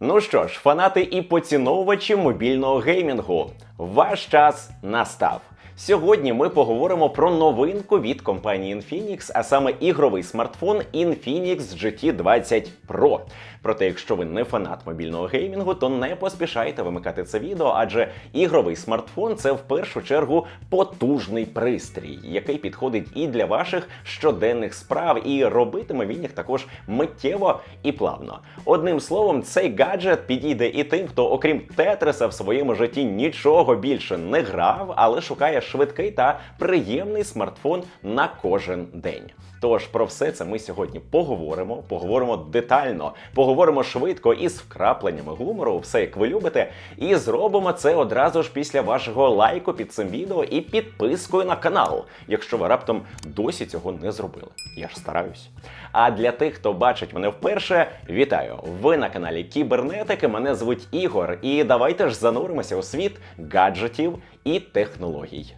Ну що ж, фанати і поціновувачі мобільного геймінгу, ваш час настав. Сьогодні ми поговоримо про новинку від компанії Infinix, а саме ігровий смартфон Infinix GT20 Pro. Проте, якщо ви не фанат мобільного геймінгу, то не поспішайте вимикати це відео, адже ігровий смартфон це в першу чергу потужний пристрій, який підходить і для ваших щоденних справ, і робитиме він їх також миттєво і плавно. Одним словом, цей гаджет підійде і тим, хто, окрім Тетриса, в своєму житті нічого більше не грав, але шукає швидкий та приємний смартфон на кожен день. Тож про все це ми сьогодні поговоримо. Поговоримо детально, поговоримо швидко і з вкрапленнями гумору, все як ви любите. І зробимо це одразу ж після вашого лайку під цим відео і підпискою на канал, якщо ви раптом досі цього не зробили. Я ж стараюсь. А для тих, хто бачить мене вперше, вітаю! Ви на каналі Кібернетики. Мене звуть Ігор, і давайте ж зануримося у світ гаджетів і технологій.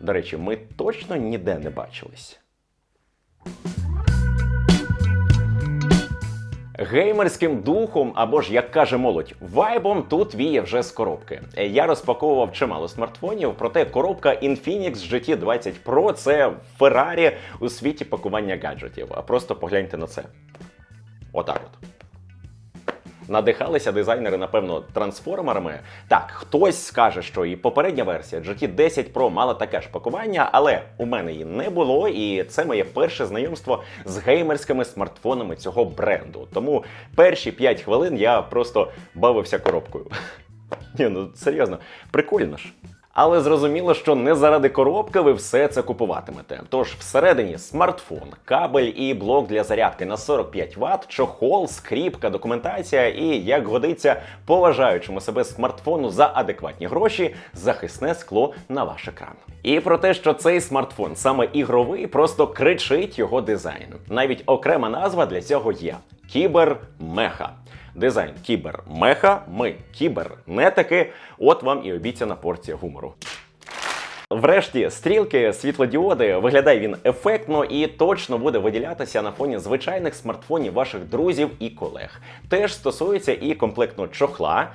До речі, ми точно ніде не бачились. Геймерським духом, або ж як каже молодь, вайбом тут віє вже з коробки. Я розпаковував чимало смартфонів, проте коробка Infinix GT20 Pro це Феррарі у світі пакування гаджетів. А просто погляньте на це. Отак от. Надихалися дизайнери, напевно, трансформерами. Так, хтось скаже, що і попередня версія GT10 Pro мала таке ж пакування, але у мене її не було, і це моє перше знайомство з геймерськими смартфонами цього бренду. Тому перші 5 хвилин я просто бавився коробкою. Ні, ну серйозно, прикольно ж. Але зрозуміло, що не заради коробки ви все це купуватимете. Тож всередині смартфон, кабель і блок для зарядки на 45 Вт, чохол, скріпка, документація і, як годиться, поважаючому себе смартфону за адекватні гроші, захисне скло на ваш екран. І про те, що цей смартфон саме ігровий, просто кричить його дизайн. Навіть окрема назва для цього є кібермеха. Дизайн кібермеха, ми кібернетики. От вам і обіцяна порція гумору. Врешті, стрілки, світлодіоди, виглядає він ефектно і точно буде виділятися на фоні звичайних смартфонів ваших друзів і колег. Теж стосується і комплектного чохла.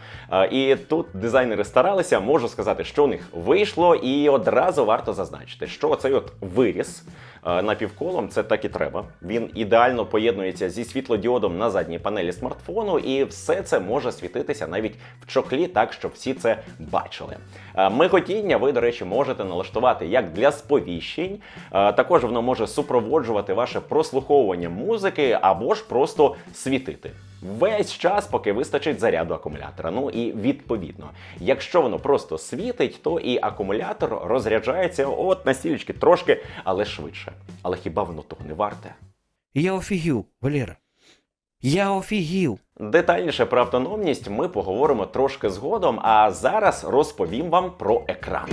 І тут дизайнери старалися, можу сказати, що у них вийшло, і одразу варто зазначити, що цей от виріс напівколом це так і треба. Він ідеально поєднується зі світлодіодом на задній панелі смартфону, і все це може світитися навіть в чохлі, так щоб всі це бачили. Е, Миготіння ви, до речі, можете налаштувати як для сповіщень. Е, Також воно може супроводжувати ваше прослуховування музики або ж просто світити. Весь час, поки вистачить заряду акумулятора. Ну і відповідно, якщо воно просто світить, то і акумулятор розряджається от настільки трошки, але швидше. Але хіба воно того не варте? Я офігів, Валера. Я офігів. Детальніше про автономність ми поговоримо трошки згодом, а зараз розповім вам про екран.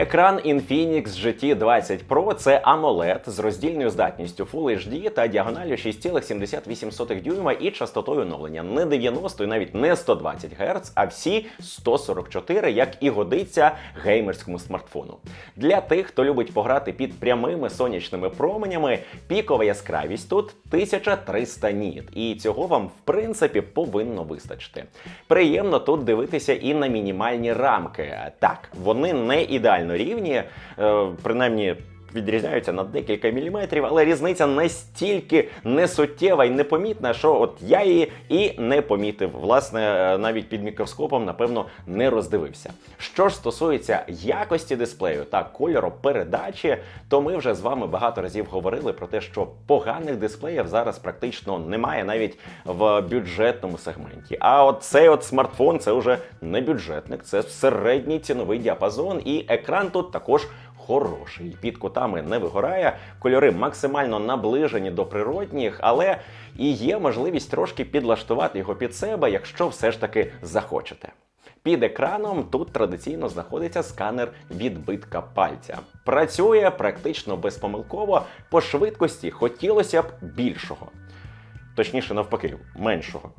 Екран Infinix GT20 Pro це AMOLED з роздільною здатністю Full HD та діагоналлю 6,78 дюйма і частотою оновлення не 90 і навіть не 120 Гц, а всі 144, як і годиться геймерському смартфону. Для тих, хто любить пограти під прямими сонячними променями, пікова яскравість тут 1300 ніт, і цього вам в принципі повинно вистачити. Приємно тут дивитися і на мінімальні рамки. Так, вони не ідеально рівні, е, принаймні. Відрізняються на декілька міліметрів, але різниця настільки несуттєва і непомітна, що от я її і не помітив. Власне, е, навіть під мікроскопом, напевно, не роздивився. Що ж стосується якості дисплею та кольору передачі, то ми вже з вами багато разів говорили про те, що поганих дисплеїв зараз практично немає навіть в бюджетному сегменті. А от цей от смартфон це вже не бюджетник, це середній ціновий діапазон, і екран тут також хороший. Під кутами не вигорає, кольори максимально наближені до природніх, але і є можливість трошки підлаштувати його під себе, якщо все ж таки захочете. Під екраном тут традиційно знаходиться сканер відбитка пальця. Працює практично безпомилково, по швидкості хотілося б більшого. Точніше, навпаки, меншого.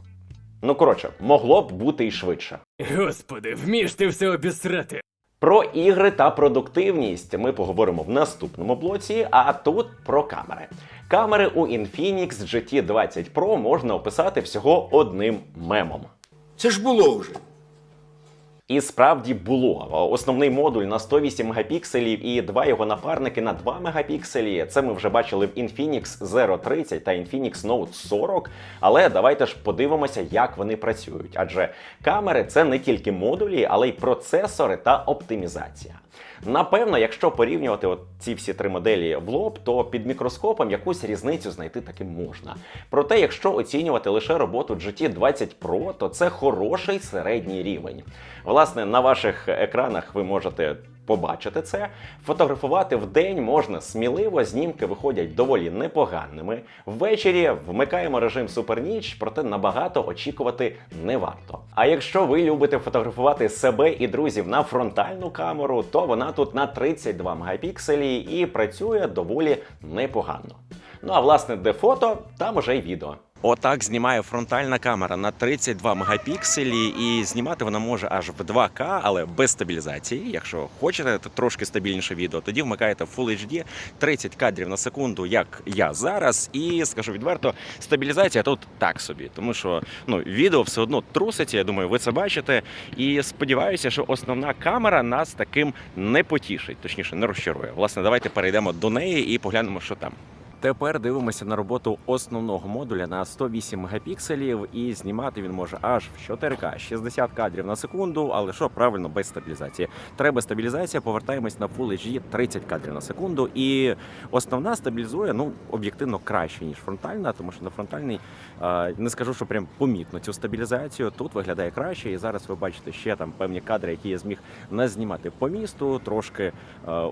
Ну коротше, могло б бути і швидше. Господи, вмієш ти все обісрати. Про ігри та продуктивність ми поговоримо в наступному блоці, а тут про камери. Камери у Infinix GT20 Pro можна описати всього одним мемом. Це ж було вже. І справді було основний модуль на 108 мегапікселів і два його напарники на 2 мегапікселі. Це ми вже бачили в Infinix Zero 30 та Infinix Note 40. Але давайте ж подивимося, як вони працюють. Адже камери це не тільки модулі, але й процесори та оптимізація. Напевно, якщо порівнювати от ці всі три моделі в лоб, то під мікроскопом якусь різницю знайти таки можна. Проте, якщо оцінювати лише роботу GT20 Pro, то це хороший середній рівень. Власне, на ваших екранах ви можете побачити це. Фотографувати в день можна сміливо, знімки виходять доволі непоганими. Ввечері вмикаємо режим суперніч, проте набагато очікувати не варто. А якщо ви любите фотографувати себе і друзів на фронтальну камеру, то вона тут на 32 мегапікселі і працює доволі непогано. Ну а власне, де фото, там уже й відео. Отак знімає фронтальна камера на 32 мегапікселі, і знімати вона може аж в 2К, але без стабілізації. Якщо хочете то трошки стабільніше відео, тоді вмикаєте Full HD 30 кадрів на секунду, як я зараз. І скажу відверто, стабілізація тут так собі, тому що ну відео все одно труситься. Я думаю, ви це бачите. І сподіваюся, що основна камера нас таким не потішить, точніше, не розчарує. Власне, давайте перейдемо до неї і поглянемо, що там. Тепер дивимося на роботу основного модуля на 108 мегапікселів, і знімати він може аж в 4К 60 кадрів на секунду, але що правильно без стабілізації. Треба стабілізація, повертаємось на Full HD 30 кадрів на секунду. І основна стабілізує ну об'єктивно краще ніж фронтальна, тому що на фронтальній е, не скажу, що прям помітно цю стабілізацію. Тут виглядає краще, і зараз ви бачите ще там певні кадри, які я зміг назнімати по місту, трошки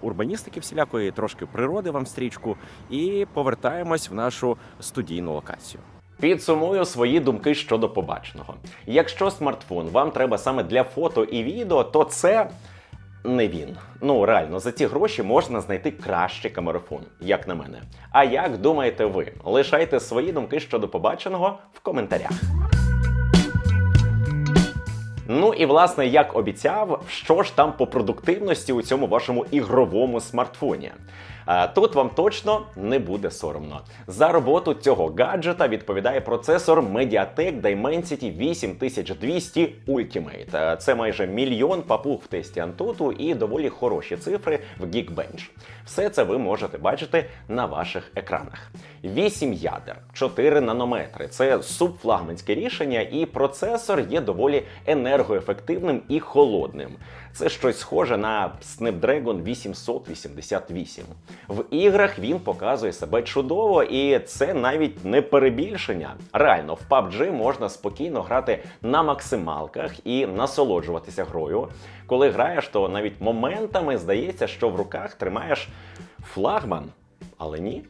урбаністики всілякої, трошки природи вам стрічку, і повертаємось в нашу студійну локацію. Підсумую свої думки щодо побаченого. Якщо смартфон вам треба саме для фото і відео, то це не він. Ну реально, за ці гроші можна знайти кращий камерафон, як на мене. А як думаєте ви? Лишайте свої думки щодо побаченого в коментарях. Ну і власне, як обіцяв, що ж там по продуктивності у цьому вашому ігровому смартфоні? А, Тут вам точно не буде соромно. За роботу цього гаджета відповідає процесор Mediatek Dimensity 8200 Ultimate. А, Це майже мільйон папуг в тесті Antutu і доволі хороші цифри в Geekbench. Все це ви можете бачити на ваших екранах. 8 ядер, 4 нанометри. Це субфлагманське рішення, і процесор є доволі енергоефективним і холодним. Це щось схоже на Snapdragon 888. В іграх він показує себе чудово, і це навіть не перебільшення. Реально, в PUBG можна спокійно грати на максималках і насолоджуватися грою. Коли граєш, то навіть моментами здається, що в руках тримаєш флагман, але ні.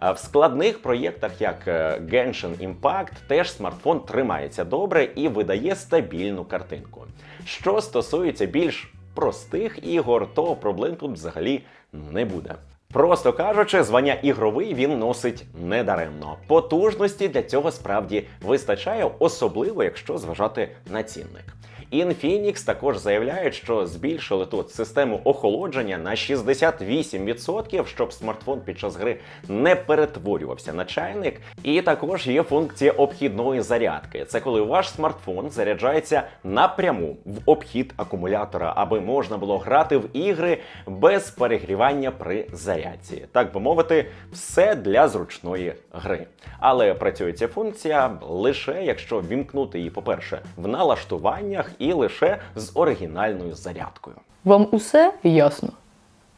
В складних проєктах, як е, Genshin Impact, теж смартфон тримається добре і видає стабільну картинку. Що стосується більш простих ігор, то проблем тут взагалі не буде. Просто кажучи, звання ігровий він носить недаремно. Потужності для цього справді вистачає, особливо якщо зважати на цінник. Infinix також заявляють, що збільшили тут систему охолодження на 68%, щоб смартфон під час гри не перетворювався на чайник. І також є функція обхідної зарядки. Це коли ваш смартфон заряджається напряму в обхід акумулятора, аби можна було грати в ігри без перегрівання при зарядці. Так би мовити, все для зручної гри. Але працює ця функція лише якщо вімкнути її, по-перше, в налаштуваннях і лише з оригінальною зарядкою. Вам усе ясно?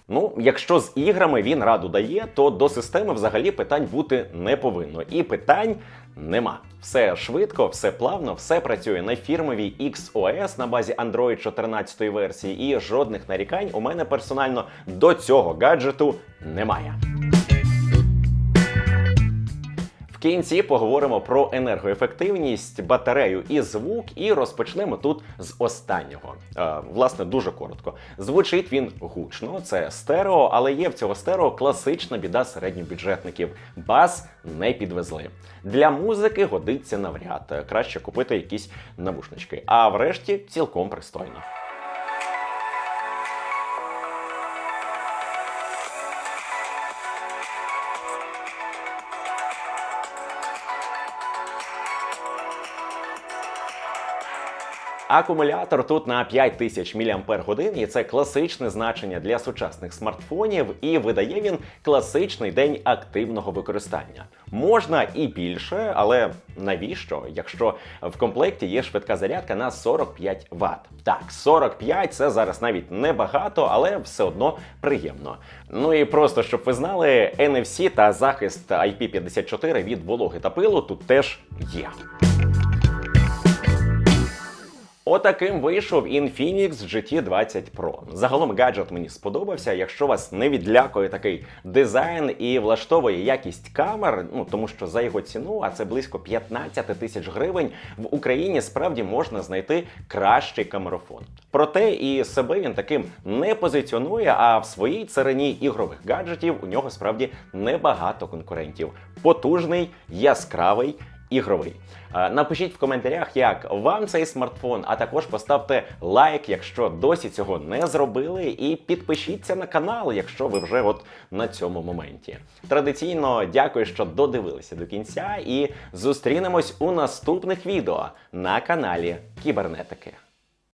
Ну, якщо з іграми він раду дає, то до системи взагалі питань бути не повинно. І питань нема. Все швидко, все плавно, все працює на фірмовій XOS на базі Android 14 версії, і жодних нарікань у мене персонально до цього гаджету немає. Кінці поговоримо про енергоефективність, батарею і звук, і розпочнемо тут з останнього. Е, власне, дуже коротко. Звучить він гучно, це стерео, але є в цього стерео класична біда середньобюджетників. Бас не підвезли. Для музики годиться навряд. Краще купити якісь навушнички. А врешті цілком пристойно. Акумулятор тут на 5000 мАч, і це класичне значення для сучасних смартфонів, і видає він класичний день активного використання. Можна і більше, але навіщо, якщо в комплекті є швидка зарядка на 45 Вт? Так, 45 це зараз навіть небагато, але все одно приємно. Ну і просто щоб ви знали, NFC та захист IP54 від вологи та пилу тут теж є. Отаким вийшов Infinix GT20 Pro. Загалом гаджет мені сподобався. Якщо вас не відлякує такий дизайн і влаштовує якість камер, ну тому що за його ціну, а це близько 15 тисяч гривень, в Україні справді можна знайти кращий камерофон. Проте і себе він таким не позиціонує. А в своїй царині ігрових гаджетів у нього справді небагато конкурентів. Потужний, яскравий ігровий. Е, Напишіть в коментарях, як вам цей смартфон, а також поставте лайк, якщо досі цього не зробили, і підпишіться на канал, якщо ви вже от на цьому моменті. Традиційно дякую, що додивилися до кінця, і зустрінемось у наступних відео на каналі Кібернетики.